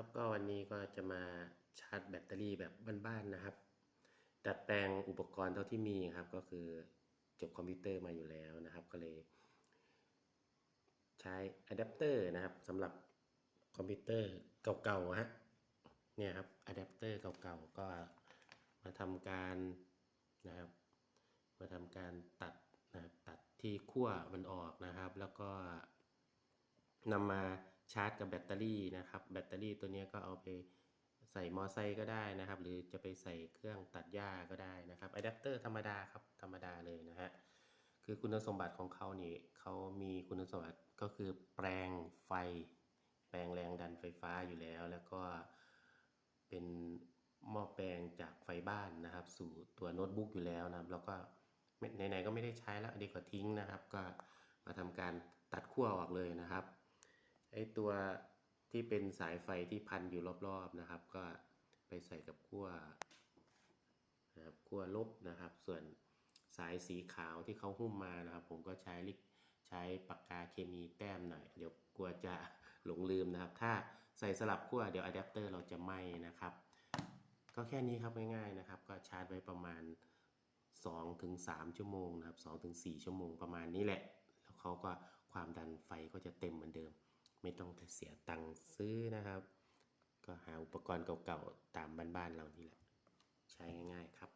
ครับก็วันนี้ก็จะมาชาร์จแบตเตอรี่แบบบ้านๆนะครับ ดัดแปลงอุปกรณ์เท่าที่มีครับ ก็คือจบคอมพิวเตอร์มาอยู่แล้วนะครับ ก็เลย ใช้อะแดปเตอร์นะครับสำหรับคอมพิวเตอร์เก่าๆฮะเนี่ยครับอะแดปเตอร์เก่าๆก็มาทำการนะครับ มาทำการตัดนะครับตัดที่ขั้วมันออกนะครับ แล้วก็นำมา ชาร์จกับแบตเตอรี่นะครับ แบตเตอรี่ตัวนี้ก็เอาไปใส่มอไซค์ก็ได้นะครับ หรือจะไปใส่เครื่องตัดหญ้าก็ได้นะครับอะแดปเตอร์ธรรมดาครับธรรมดาเลยนะฮะคือคุณสมบัติของเขานี่เขามีคุณสมบัติก็คือแปลงไฟ แปลงแรงดันไฟฟ้าอยู่แล้ว แล้วก็เป็นหม้อแปลงจากไฟบ้านนะครับ สู่ตัวโน้ตบุ๊กอยู่แล้วนะครับ แล้วก็ไม่ไหนๆก็ไม่ได้ใช้แล้วดี๋ยวก็ทิ้งนะครับ ก็มาทำการตัดขั้วออกเลยนะครับ ไอตัวที่เป็นสายไฟที่พันอยู่รอบๆนะครับ ก็ไปใส่กับขั้วนะครับขั้วลบนะครับ ส่วนสายสีขาวที่เขาหุ้มมานะครับ ผมก็ใช้ลิกใช้ปากกาเคมีแต้มหน่อย เดี๋ยวกลัวจะหลงลืมนะครับ ถ้าใส่สลับขั้วเดี๋ยวอะแดปเตอร์เราจะไหม้นะครับ ก็แค่นี้ครับง่ายๆนะครับ ก็ชาร์จไว้ประมาณ 2-3ถึงชั่วโมงนะครับ2-4ถึงชั่วโมงประมาณนี้แหละ แล้วเขาก็ความดันไฟก็จะเต็มเหมือนเดิม ไม่ต้องไปเสียตังค์ซื้อนะครับ ก็หาอุปกรณ์เก่าๆตามบ้านๆเรานี่แหละ ใช้ง่ายๆครับ